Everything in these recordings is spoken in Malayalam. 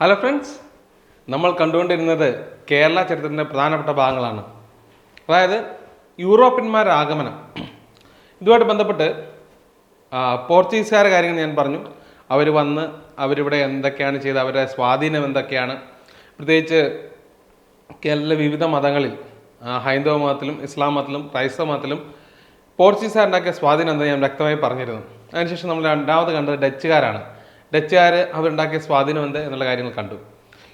ഹലോ ഫ്രണ്ട്സ് നമ്മൾ കണ്ടുകൊണ്ടിരുന്നത് കേരള ചരിത്രത്തിന്റെ പ്രധാനപ്പെട്ട ഭാഗങ്ങളാണ്. അതായത് യൂറോപ്യന്മാരുടെ ആഗമനം. ഇതുമായിട്ട് ബന്ധപ്പെട്ട് പോർച്ചുഗീസുകാരുടെ കാര്യങ്ങൾ ഞാൻ പറഞ്ഞു. അവർ വന്ന് അവരിവിടെ എന്തൊക്കെയാണ് ചെയ്തത് അവരുടെ സ്വാധീനം എന്തൊക്കെയാണ്. പ്രത്യേകിച്ച് കേരളത്തിലെ വിവിധ മതങ്ങളിൽ ഹൈന്ദവ മതത്തിലും ഇസ്ലാം മതത്തിലും ക്രൈസ്തവ മതത്തിലും പോർച്ചുഗീസുകാരുണ്ടാക്കിയ സ്വാധീനം എന്താ ഞാൻ വ്യക്തമായി പറഞ്ഞിരുന്നു. അതിനുശേഷം നമ്മൾ രണ്ടാമത് കണ്ടത് ഡച്ചുകാരാണ്. ഡച്ചുകാർ അവരുണ്ടാക്കിയ സ്വാധീനം എന്ത് എന്നുള്ള കാര്യങ്ങൾ കണ്ടു.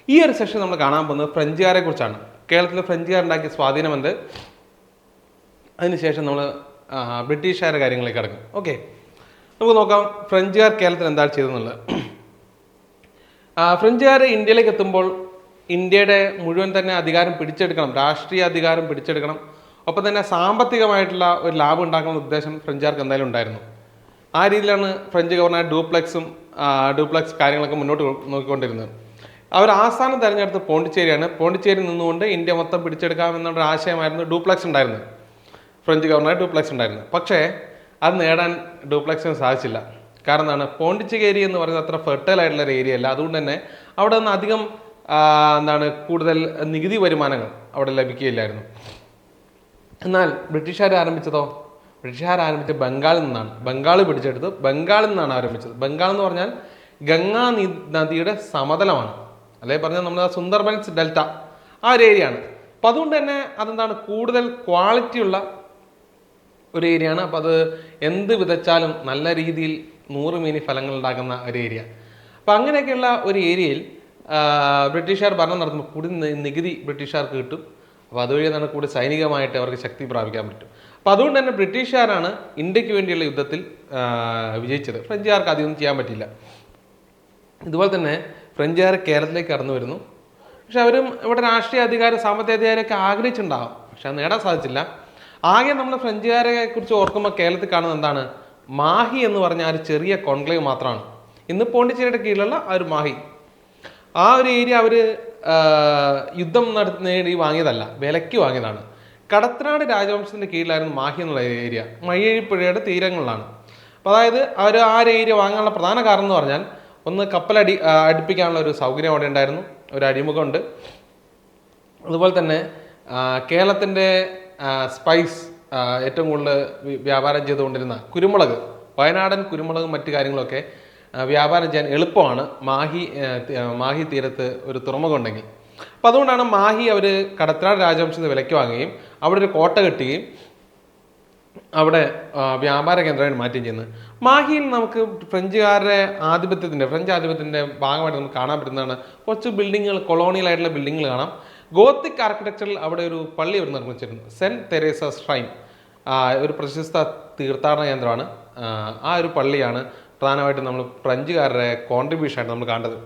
ഈ ഒരു സെഷൻ നമ്മൾ കാണാൻ പോകുന്നത് ഫ്രഞ്ചുകാരെ കുറിച്ചാണ്. കേരളത്തിലെ ഫ്രഞ്ചുകാരുണ്ടാക്കിയ സ്വാധീനം എന്ത്? അതിനുശേഷം നമ്മൾ ബ്രിട്ടീഷുകാരുടെ കാര്യങ്ങളിലേക്ക് കിടക്കും. ഓക്കെ. നമുക്ക് നോക്കാം ഫ്രഞ്ചുകാർ കേരളത്തിൽ എന്താണ് ചെയ്തതെന്നുള്ളത്. ഫ്രഞ്ചുകാർ ഇന്ത്യയിലേക്ക് എത്തുമ്പോൾ ഇന്ത്യയുടെ മുഴുവൻ തന്നെ അധികാരം പിടിച്ചെടുക്കണം. രാഷ്ട്രീയ അധികാരം പിടിച്ചെടുക്കണം. ഒപ്പം തന്നെ സാമ്പത്തികമായിട്ടുള്ള ഒരു ലാഭം ഉണ്ടാക്കുന്ന ഉദ്ദേശം ഫ്രഞ്ചുകാർക്ക് എന്തായാലും ഉണ്ടായിരുന്നു. ആ രീതിയിലാണ് ഫ്രഞ്ച് ഗവർണർ ഡ്യൂപ്ലെക്സും ഡ്യൂപ്ലക്സ് കാര്യങ്ങളൊക്കെ മുന്നോട്ട് നോക്കിക്കൊണ്ടിരുന്നത്. അവർ ആസ്ഥാനം തിരഞ്ഞെടുത്ത് പോണ്ടിച്ചേരിയാണ്. പോണ്ടിച്ചേരി നിന്നുകൊണ്ട് ഇന്ത്യ മൊത്തം പിടിച്ചെടുക്കാമെന്നുള്ള ഒരു ആശയമായിരുന്നു ഡ്യൂപ്ലെക്സ് ഉണ്ടായിരുന്നത്. ഫ്രഞ്ച് ഗവർണർ ഡ്യൂപ്ലെക്സ് ഉണ്ടായിരുന്നു. പക്ഷേ അത് നേടാൻ ഡ്യൂപ്ലെക്സിന് സാധിച്ചില്ല. കാരണം എന്താണ്? പോണ്ടിച്ചേരി എന്ന് പറയുന്നത് അത്ര ഫെർട്ടൈൽ ആയിട്ടുള്ള ഒരു ഏരിയ അല്ല. അതുകൊണ്ട് തന്നെ അവിടെ നിന്ന് അധികം എന്താണ് കൂടുതൽ നികുതി വരുമാനങ്ങൾ അവിടെ ലഭിക്കുകയില്ലായിരുന്നു. എന്നാൽ ബ്രിട്ടീഷുകാർ ആരംഭിച്ചതോ? ബ്രിട്ടീഷുകാർ ആരംഭിച്ച ബംഗാളിൽ നിന്നാണ്. ബംഗാൾ പിടിച്ചെടുത്ത് ബംഗാളിൽ നിന്നാണ് ആരംഭിച്ചത്. ബംഗാൾ എന്ന് പറഞ്ഞാൽ ഗംഗാ നദിയുടെ സമതലമാണ്. അല്ലെങ്കിൽ പറഞ്ഞാൽ നമ്മുടെ സുന്ദർബൻസ് ഡെൽറ്റ ആ ഒരു ഏരിയ ആണ്. അപ്പം അതുകൊണ്ട് തന്നെ അതെന്താണ്? കൂടുതൽ ക്വാളിറ്റിയുള്ള ഒരു ഏരിയ ആണ്. അപ്പോൾ അത് എന്ത് വിതച്ചാലും നല്ല രീതിയിൽ നൂറ് മീനി ഫലങ്ങൾ ഉണ്ടാക്കുന്ന ഒരു ഏരിയ അപ്പം അങ്ങനെയൊക്കെയുള്ള ഒരു ഏരിയയിൽ ബ്രിട്ടീഷുകാർ ഭരണം നടത്തുമ്പോൾ കൂടുതൽ നികുതി ബ്രിട്ടീഷുകാർക്ക് കിട്ടും. അപ്പോൾ അതുവഴി തന്നെ കൂടി സൈനികമായിട്ട് അവർക്ക് ശക്തി പ്രാപിക്കാൻ പറ്റും. അപ്പോൾ അതുകൊണ്ട് തന്നെ ബ്രിട്ടീഷുകാരാണ് ഇന്ത്യയ്ക്ക് വേണ്ടിയുള്ള യുദ്ധത്തിൽ വിജയിച്ചത്. ഫ്രഞ്ചുകാർക്ക് അധികം ചെയ്യാൻ പറ്റില്ല ഇതുപോലെ തന്നെ ഫ്രഞ്ചുകാർ കേരളത്തിലേക്ക് കടന്നു വരുന്നു. പക്ഷെ അവരും ഇവിടെ രാഷ്ട്രീയ അധികാരം സാമ്പത്തിക അധികാരമൊക്കെ ആഗ്രഹിച്ചിട്ടുണ്ടാകും പക്ഷെ അത് നേടാൻ സാധിച്ചില്ല. ആകെ നമ്മൾ ഫ്രഞ്ചുകാരെ കുറിച്ച് ഓർക്കുമ്പോൾ കേരളത്തിൽ കാണുന്നത് എന്താണ്? മാഹി എന്ന് പറഞ്ഞ ആ ഒരു ചെറിയ കോൺക്ലേവ് മാത്രമാണ്. ഇന്ന് പോണ്ടിച്ചേരിയുടെ കീഴിലുള്ള ആ ഒരു മാഹി. ആ ഒരു ഏരിയ അവർ യുദ്ധം നടത്തി നേടി വാങ്ങിയതല്ല വിലയ്ക്ക് വാങ്ങിയതാണ്. കടത്തനാട് രാജവംശത്തിന്റെ കീഴിലായിരുന്നു മാഹി എന്നുള്ള ഏരിയ. മയ്യഴിപ്പുഴയുടെ തീരങ്ങളിലാണ്. അപ്പോൾ അതായത് അവർ ആ ഒരു ഏരിയ വാങ്ങാനുള്ള പ്രധാന കാരണം എന്ന് പറഞ്ഞാൽ ഒന്ന് കപ്പലടി അടുപ്പിക്കാനുള്ള ഒരു സൗകര്യം അവിടെ ഉണ്ടായിരുന്നു. ഒരു അടിമുഖമുണ്ട് അതുപോലെ തന്നെ കേരളത്തിന്റെ സ്പൈസ് ഏറ്റവും കൂടുതൽ വ്യാപാരം ചെയ്തുകൊണ്ടിരുന്ന കുരുമുളക് വയനാടൻ കുരുമുളകും മറ്റു കാര്യങ്ങളൊക്കെ വ്യാപാരം ചെയ്യാൻ എളുപ്പമാണ്. മാഹി മാഹി തീരത്ത് ഒരു തുറമുഖമുണ്ടെങ്കിൽ അപ്പോൾ അതുകൊണ്ടാണ് മാഹി അവർ കടത്തനാട് രാജവംശത്തെ വിലയ്ക്ക് വാങ്ങുകയും അവിടെ ഒരു കോട്ട കെട്ടുകയും അവിടെ വ്യാപാര കേന്ദ്രമായിട്ട് മാറ്റുകയും ചെയ്യുന്നത്. മാഹിയിൽ നമുക്ക് ഫ്രഞ്ചുകാരുടെ ആധിപത്യത്തിന്റെ ഫ്രഞ്ച് ആധിപത്യത്തിന്റെ ഭാഗമായിട്ട് നമുക്ക് കാണാൻ പറ്റുന്നതാണ് കുറച്ച് ബിൽഡിങ്ങുകൾ കൊളോണിയൽ ആയിട്ടുള്ള ബിൽഡിങ്ങുകൾ കാണാം. ഗോത്തിക് ആർക്കിടെക്ചറിൽ അവിടെ ഒരു പള്ളി അവർ നിർമ്മിച്ചിരുന്നു. Saint Teresa shrine. ഒരു പ്രശസ്ത തീർത്ഥാടന കേന്ദ്രമാണ്. ആ ഒരു പള്ളിയാണ് പ്രധാനമായിട്ടും നമ്മൾ ഫ്രഞ്ചുകാരുടെ കോൺട്രിബ്യൂഷനായിട്ട് നമ്മൾ കണ്ടത്